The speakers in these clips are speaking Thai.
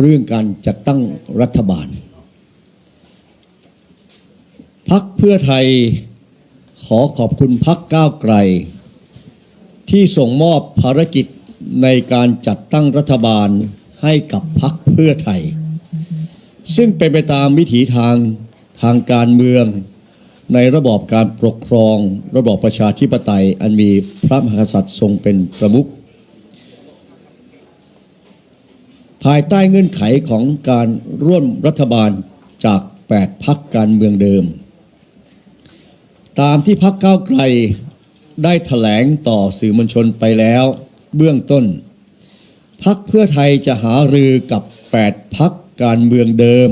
เรื่องการจัดตั้งรัฐบาล พักเพื่อไทยขอขอบคุณพักก้าวไกล ที่ส่งมอบภารกิจในการจัดตั้งรัฐบาลให้กับพักเพื่อไทย ซึ่งเป็นไปตามวิถีทางทางการเมือง ในระบอบการปกครอง ระบอบประชาธิปไตยอันมีพระมหากษัตริย์ทรงเป็นประมุข ภายใต้เงื่อนไขของการร่วมรัฐบาลจาก 8 พักการเมืองเดิม ตามที่พักก้าวไกลได้ถแถลงต่อสื่อมวลชนไปแล้ว เบื้องต้น พักเพื่อไทยจะหารือกับ 8 พักการเมืองเดิม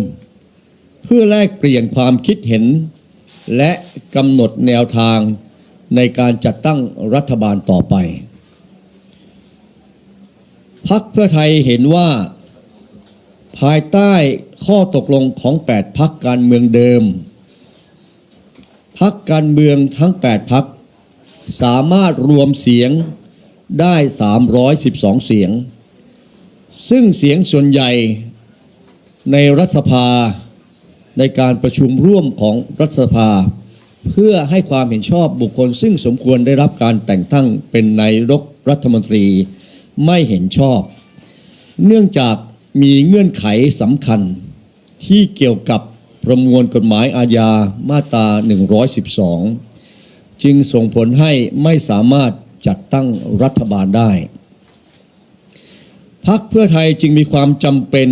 เพื่อแลกเปลี่ยนความคิดเห็น และกำหนดแนวทางในการจัดตั้งรัฐบาลต่อไปพักเพื่อไทยเห็นว่า ภายใต้ข้อตกลงของ 8พักการเมืองเดิม พักการเมืองทั้ง 8พักสามารถรวมเสียงได้ 312 เสียง ซึ่งเสียงส่วนใหญ่ในรัฐสภาในการประชุมร่วมของรัฐสภา เพื่อให้ความเห็นชอบบุคคล ซึ่งสมควรได้รับการแต่งตั้งเป็นนายกรัฐมนตรีไม่เห็นชอบ เนื่องจาก มีเงื่อนไขสำคัญ ที่เกี่ยวกับประมวลกฎหมายอาญามาตรา 112 จึงส่งผลให้ไม่สามารถจัดตั้งรัฐบาลได้ พักเพื่อไทยจึงมีความจำเป็น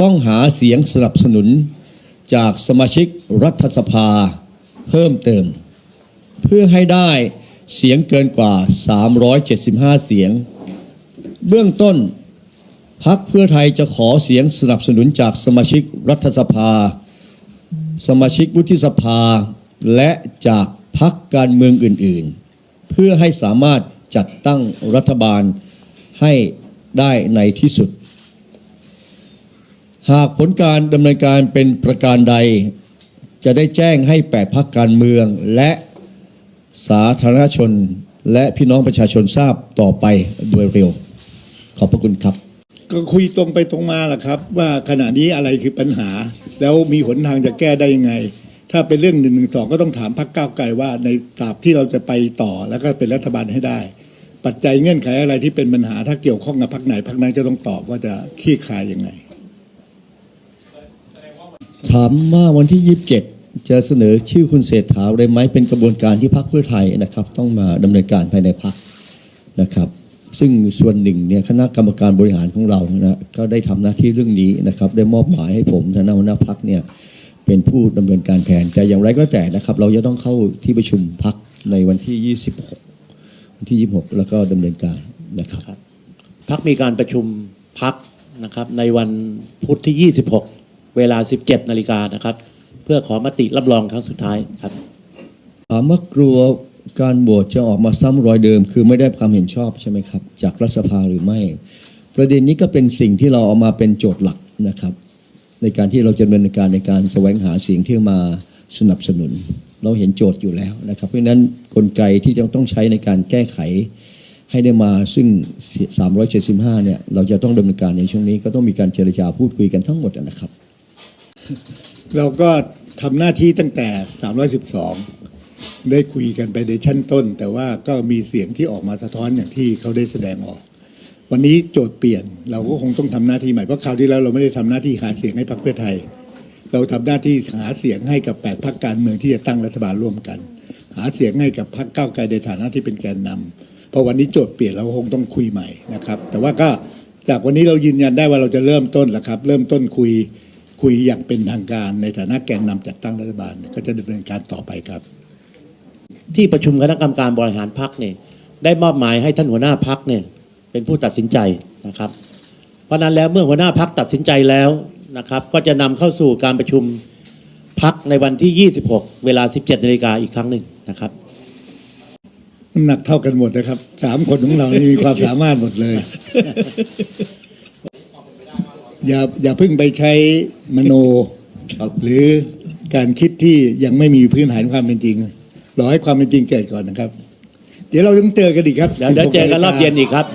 ต้องหาเสียงสนับสนุน จากสมาชิกรัฐสภาเพิ่มเติม เพื่อให้ได้เสียงเกินกว่า 375 เสียง เบื้องต้น พักเพื่อไทยจะขอเสียงสนับสนุนจากสมาชิกรัฐสภา สมาชิกวุฒิสภา และจากพักการเมืองอื่นๆ เพื่อให้สามารถจัดตั้งรัฐบาลให้ได้ในที่สุด หากผลการดำเนินการเป็นประการใด จะได้แจ้งให้แปดพักการเมืองและสาธารณชนและพี่น้องประชาชนทราบต่อไปโดยเร็ว ขอบพระคุณครับ ก็คุยตรงไปตรงมาแหละครับ ว่าขณะนี้อะไรคือปัญหา แล้วมีหนทางจะแก้ได้ยังไง ถ้าเป็นเรื่องหนึ่งหนึ่งสองก็ต้องถามพรรคก้าวไกลว่าในตราบที่เราจะไปต่อแล้วก็เป็นรัฐบาลให้ได้ ปัจจัยเงื่อนไขอะไรที่เป็นปัญหา ถ้าเกี่ยวข้องกับพรรคไหนพรรคนั้นจะต้องตอบว่าจะขี้คายยังไง ถามว่าวันที่27จะเสนอชื่อคุณเศรษฐาได้ไหมเป็นกระบวนการที่พรรคเพื่อไทยนะครับ ต้องมาดำเนินการภายในพรรคนะครับ ซึ่งส่วนหนึ่งเนี่ยคณะกรรมการบริหารของเรานะก็ได้ทำหน้าที่เรื่องนี้นะครับ ได้มอบหมายให้ผมทางหัวหน้าพรรคเนี่ยเป็นผู้ดำเนินการแทนแต่อย่างไรก็แต่นะครับ เราจะต้องเข้าที่ประชุมพรรคในวันที่ 26 วันที่ 26 แล้วก็ดำเนินการนะครับพักมีการประชุมพักนะครับ ในวันพุธที่ 26 เวลา 17 นาฬิกานะครับ เพื่อขอมติรับรองครั้งสุดท้ายครับถามว่ากลัว การโหวตจะออกมาซ้ำรอยเดิม คือไม่ได้ความเห็นชอบใช่ไหมครับ จากรัฐสภาหรือไม่ ประเด็นนี้ก็เป็นสิ่งที่เราเอามาเป็นโจทย์หลักนะครับ ในการที่เราจะดำเนินการในการแสวงหาเสียงที่มาสนับสนุน เราเห็นโจทย์อยู่แล้วนะครับ เพราะฉะนั้นกลไกที่จะต้องใช้ในการแก้ไขให้ได้มาซึ่ง 375 เนี่ย เราจะต้องดำเนินการในช่วงนี้ก็ต้องมีการเจรจาพูดคุยกันทั้งหมดนะครับ เราก็ทำหน้าที่ตั้งแต่ 312 ได้คุยกันไปในชั้นต้น แต่ว่าก็มีเสียงที่ออกมาสะท้อนอย่างที่เขาได้แสดงออก วันนี้โจทย์เปลี่ยนเราก็คงต้องทำหน้าที่ใหม่เพราะคราวที่แล้วเราไม่ได้ทำหน้าที่หาเสียงให้พรรคเพื่อไทย เราทำหน้าที่หาเสียงให้กับแปดพรรคการเมืองที่จะตั้งรัฐบาลร่วมกัน หาเสียงให้กับพรรคก้าวไกลในฐานะที่เป็นแกนนำพอวันนี้โจทย์เปลี่ยนเราคงต้องคุยใหม่นะครับ แต่ว่าก็จากวันนี้เรายืนยันได้ว่าเราจะเริ่มต้นแล้วครับ เริ่มต้นคุยคุยอย่างเป็นทางการในฐานะแกนนำจัดตั้งรัฐบาลก็จะดำเนินการต่อไปครับ ที่ประชุมคณะกรรมการบริหารพักเนี่ยได้มอบหมายให้ท่านหัวหน้าพักเนี่ยเป็นผู้ตัดสินใจนะครับ เพราะนั้นแล้วเมื่อหัวหน้าพักตัดสินใจแล้วนะครับ ก็จะนำเข้าสู่การประชุมพักในวันที่ 26 เวลา 17นาฬิกาอีกครั้งหนึ่งนะครับน้ำหนักเท่ากันหมดนะครับสามคนของเรานี่มีความสามารถหมดเลย อย่าอย่าเพิ่งไปใช้มโนหรือการคิดที่ยังไม่มีพื้นฐานความเป็นจริง รอให้ความเป็นจริงเกิดก่อนนะครับ เดี๋ยวเราต้องเจอกันอีกครับ เดี๋ยวเดี๋ยวเจอกันรอบเย็นอีกครับ